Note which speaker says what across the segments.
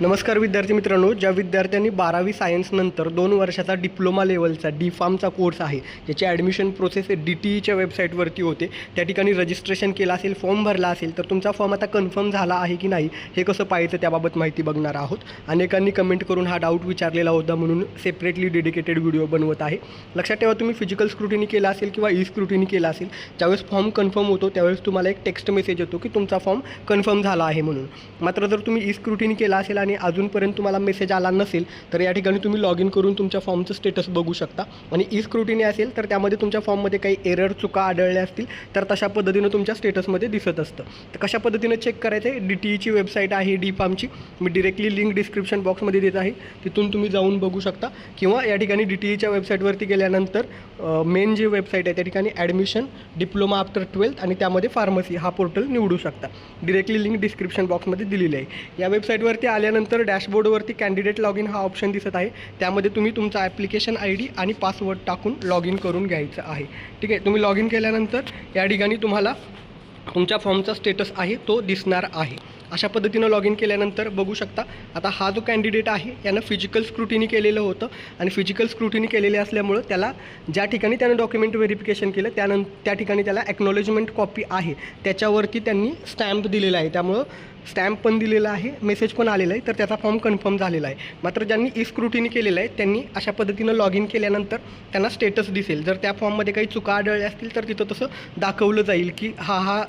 Speaker 1: नमस्कार विद्यार्थी मित्रांनो ज्या विद्यार्थ्यांनी बारावी सायन्सनंतर दोन वर्षाचा डिप्लोमा लेवलचा डी फार्मचा कोर्स आहे ज्याची ॲडमिशन प्रोसेस डी टी ईच्या वेबसाईटवरती होते त्या ठिकाणी रजिस्ट्रेशन केलं असेल फॉर्म भरला असेल तर तुमचा फॉर्म आता कन्फर्म झाला आहे की नाही हे कसं पाहायचं त्याबाबत माहिती बघणार आहोत. अनेकांनी कमेंट करून हा डाऊट विचारलेला होता म्हणून सेपरेटली डेडिकेटेड व्हिडिओ बनवत आहे. लक्षात ठेवा तुम्ही फिजिकल स्क्रुटिनी केला असेल किंवा ई स्क्रुटिनी केला असेल ज्यावेळेस फॉर्म कन्फर्म होतो त्यावेळेस तुम्हाला एक टेक्स्ट मेसेज येतो की तुमचा फॉर्म कन्फर्म झाला आहे म्हणून. मात्र जर तुम्ही ई स्क्रुटिनी केला असेल आणि अजूनपर्यंत तुम्हाला मेसेज आला नसेल तर या ठिकाणी तुम्ही लॉग इन करून तुमच्या फॉर्मचं स्टेटस बघू शकता. आणि ई स्क्रुटिनी असेल तर त्यामध्ये तुमच्या फॉर्ममध्ये काही एरर चुका आढळल्या असतील तर तशा पद्धतीनं तुमच्या स्टेटसमध्ये दिसत असतं. तर कशा पद्धतीनं चेक करायचं आहे? डी टी ईची वेबसाईट आहे डी फार्मची मी डिरेक्टली लिंक डिस्क्रिप्शन बॉक्समध्ये देत आहे. तिथून तुम्ही जाऊन बघू शकता. किंवा या ठिकाणी डी टी ईच्या वेबसाईटवरती गेल्यानंतर मेन जी वेबसाईट आहे त्या ठिकाणी ॲडमिशन डिप्लोमा आफ्टर ट्वेल्थ आणि त्यामध्ये फार्मसी हा पोर्टल निवडू शकता. डिरेक्टली लिंक डिस्क्रिप्शन बॉक्समध्ये दिलेली आहे. या वेबसाईटवरती आल्यानंतर डॅशबोर्डवरती कॅन्डिडेट लॉग इन हा ऑप्शन दिसत आहे. त्यामध्ये तुम्ही तुमचा ॲप्लिकेशन आय डी आणि पासवर्ड टाकून लॉग इन करून घ्यायचं आहे. ठीक आहे? तुम्ही लॉग इन केल्यानंतर या ठिकाणी तुम्हाला तुमच्या फॉर्मचा स्टेटस आहे तो दिसणार आहे. अशा पद्धतीनं लॉग इन केल्यानंतर बघू शकता आता हा जो कॅन्डिडेट आहे यानं फिजिकल स्क्रुटिनी केलेलं होतं आणि फिजिकल स्क्रुटिनी केलेले असल्यामुळं त्याला ज्या ठिकाणी त्यानं डॉक्युमेंट व्हेरिफिकेशन केलं त्यानंतर त्या ठिकाणी त्याला ॲक्नॉलेजमेंट कॉपी आहे. त्याच्यावरती त्यांनी स्टॅम्प दिलेला आहे. त्यामुळं स्टॅम्प पण दिलेला आहे मेसेज पण आलेला आहे तर त्याचा फॉर्म कन्फर्म झालेला आहे. मात्र ज्यांनी ई स्क्रुटिनी केलेलं आहे त्यांनी अशा पद्धतीनं लॉग इन केल्यानंतर त्यांना स्टेटस दिसेल. जर त्या फॉर्ममध्ये काही चुका आढळल्या असतील तर तिथं तसं दाखवलं जाईल की हा हा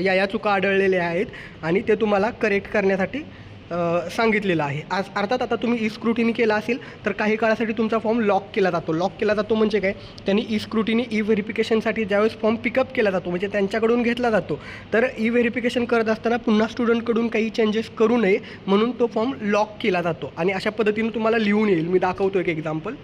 Speaker 1: या या चुका आढळलेल्या आहेत आणि ते तुम्हाला करेक्ट करण्यासाठी सांगितलेलं आहे. आज अर्थात आता तुम्ही ई स्क्रुटिनी केला असेल तर काही काळासाठी तुमचा फॉर्म लॉक केला जातो. लॉक केला जातो म्हणजे काय? त्यांनी ई स्क्रुटिनी ई व्हेरिफिकेशनसाठी ज्यावेळेस फॉर्म पिकअप केला जातो म्हणजे त्यांच्याकडून घेतला जातो तर ई व्हेरिफिकेशन करत असताना पुन्हा स्टुडंटकडून काही चेंजेस करू नये म्हणून तो फॉर्म लॉक केला जातो. आणि अशा पद्धतीने तुम्हाला लिहून येईल. मी दाखवतो एक एक्झाम्पल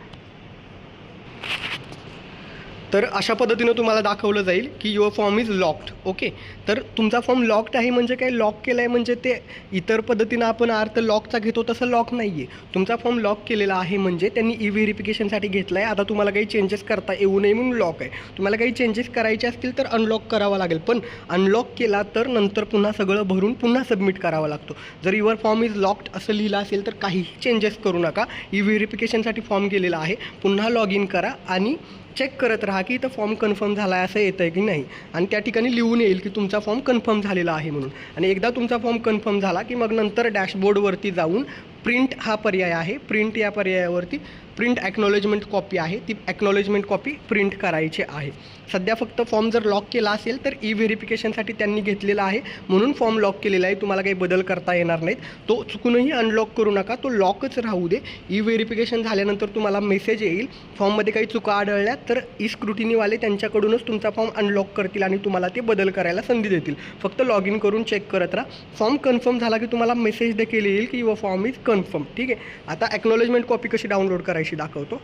Speaker 1: तर अशा पद्धतीनं तुम्हाला दाखवलं जाईल की your form is locked okay तर तुमचा फॉर्म लॉक्ड आहे म्हणजे काय? लॉक केला आहे म्हणजे ते इतर पद्धतीनं आपण अर्थ लॉकचा घेतो तसं लॉक नाही आहे तुमचा फॉर्म लॉक केलेला आहे म्हणजे त्यांनी ई व्हेरिफिकेशनसाठी घेतला आहे आता तुम्हाला काही चेंजेस करता येऊ नये म्हणून लॉक आहे. तुम्हाला काही चेंजेस करायचे असतील तर अनलॉक करावा लागेल. पण अनलॉक केला तर नंतर पुन्हा सगळं भरून पुन्हा सबमिट करावा लागतो. जर युअर फॉर्म इज लॉक्ड असं लिहिलं असेल तर काहीही चेंजेस करू नका. ई व्हेरिफिकेशनसाठी फॉर्म गेलेला आहे. पुन्हा लॉग इन करा आणि चेक करत राहा की इथं फॉर्म कन्फर्म झाला आहे असं येतं आहे की नाही. आणि त्या ठिकाणी लिहून येईल की तुमचा फॉर्म कन्फर्म झालेला आहे म्हणून. आणि एकदा तुमचा फॉर्म कन्फर्म झाला की मग नंतर डॅशबोर्डवरती जाऊन प्रिंट हा पर्याय आहे. प्रिंट या पर्यायावरती प्रिंट ॲक्नॉलेजमेंट कॉपी आहे. ती ॲक्नॉलेजमेंट कॉपी प्रिंट करायची आहे. सध्या फक्त फॉर्म जर लॉक केला असेल तर ई व्हेरिफिकेशनसाठी त्यांनी घेतलेला आहे. म्हणून फॉर्म लॉक केलेला आहे. तुम्हाला काही बदल करता येणार नाहीत. तो चुकूनही अनलॉक करू नका. तो लॉकच राहू दे. ई व्हेरिफिकेशन झाल्यानंतर तुम्हाला मेसेज येईल. फॉर्ममध्ये काही चुका आढळल्या तर ई स्क्रुटिनीवाले त्यांच्याकडूनच तुमचा फॉर्म अनलॉक करतील आणि तुम्हाला ते बदल करायला संधी देतील. फक्त लॉग इन करून चेक करत राहा. फॉर्म कन्फर्म झाला की तुम्हाला मेसेज देखील येईल की युअर फॉर्म इज कन्फर्म ठीक आहे? आता ॲक्नॉलेजमेंट कॉपी कशी डाउनलोड करायची? दाखवतो.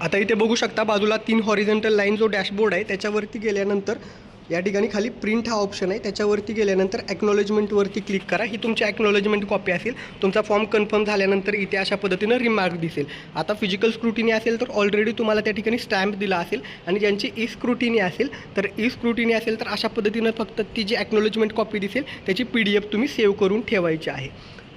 Speaker 1: आता इथे बघू शकता बाजूला तीन हॉरिझेंटल लाईन जो डॅशबोर्ड आहे त्याच्यावरती गेल्यानंतर या ठिकाणी खाली प्रिंट हा ऑप्शन आहे. त्याच्यावरती गेल्यानंतर ॲक्नॉलेजमेंटवरती क्लिक करा. ही तुमची ॲक्नॉलेजमेंट कॉपी असेल. तुमचा फॉर्म कन्फर्म झाल्यानंतर इथे अशा पद्धतीनं रिमार्क दिसेल. आता फिजिकल स्क्रुटिनी असेल तर ऑलरेडी तुम्हाला त्या ठिकाणी स्टॅम्प दिला असेल आणि ज्यांची ई स्क्रुटिनी असेल तर ई स्क्रुटिनी असेल तर अशा पद्धतीनं फक्त ती जी ॲक्नॉलेजमेंट कॉपी दिसेल त्याची पी डी एफ तुम्ही सेव्ह करून ठेवायची आहे.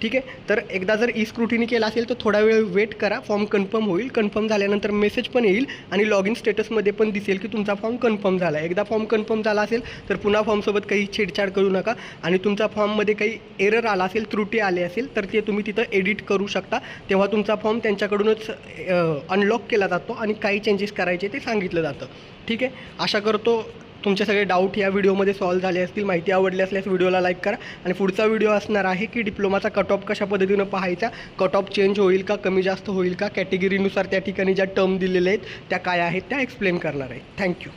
Speaker 1: ठीक आहे? तर एकदा जर ई स्क्रुटिनी केला असेल तर थोडा वेळ वेट करा. फॉर्म कन्फर्म होईल. कन्फर्म झाल्यानंतर मेसेज पण येईल आणि लॉग इन स्टेटसमध्ये पण दिसेल की तुमचा फॉर्म कन्फर्म झाला. आहे एकदा फॉर्म कन्फर्म झाला असेल तर पुन्हा फॉर्मसोबत काही छेडछाड करू नका आणि तुमचा फॉर्ममध्ये काही एरर आला असेल त्रुटी आली असेल तर ते तुम्ही तिथं एडिट करू शकता. तेव्हा तुमचा फॉर्म त्यांच्याकडूनच अनलॉक केला जातो आणि काही चेंजेस करायचे ते सांगितलं जातं. ठीक आहे? आशा करतो तुमचे सगळे डाऊट या व्हिडिओमध्ये सॉल्व्ह झाले असतील माहिती आवडली असल्यास व्हिडिओला लाईक करा. आणि पुढचा व्हिडिओ असणार आहे की डिप्लोमाचा कट ऑफ कशा पद्धतीनं पाहायचा कट ऑफ चेंज होईल का कमी जास्त होईल का कॅटेगरीनुसार त्या ठिकाणी ज्या टर्म दिलेल्या आहेत त्या काय आहेत त्या एक्सप्लेन करणार आहे. थँक्यू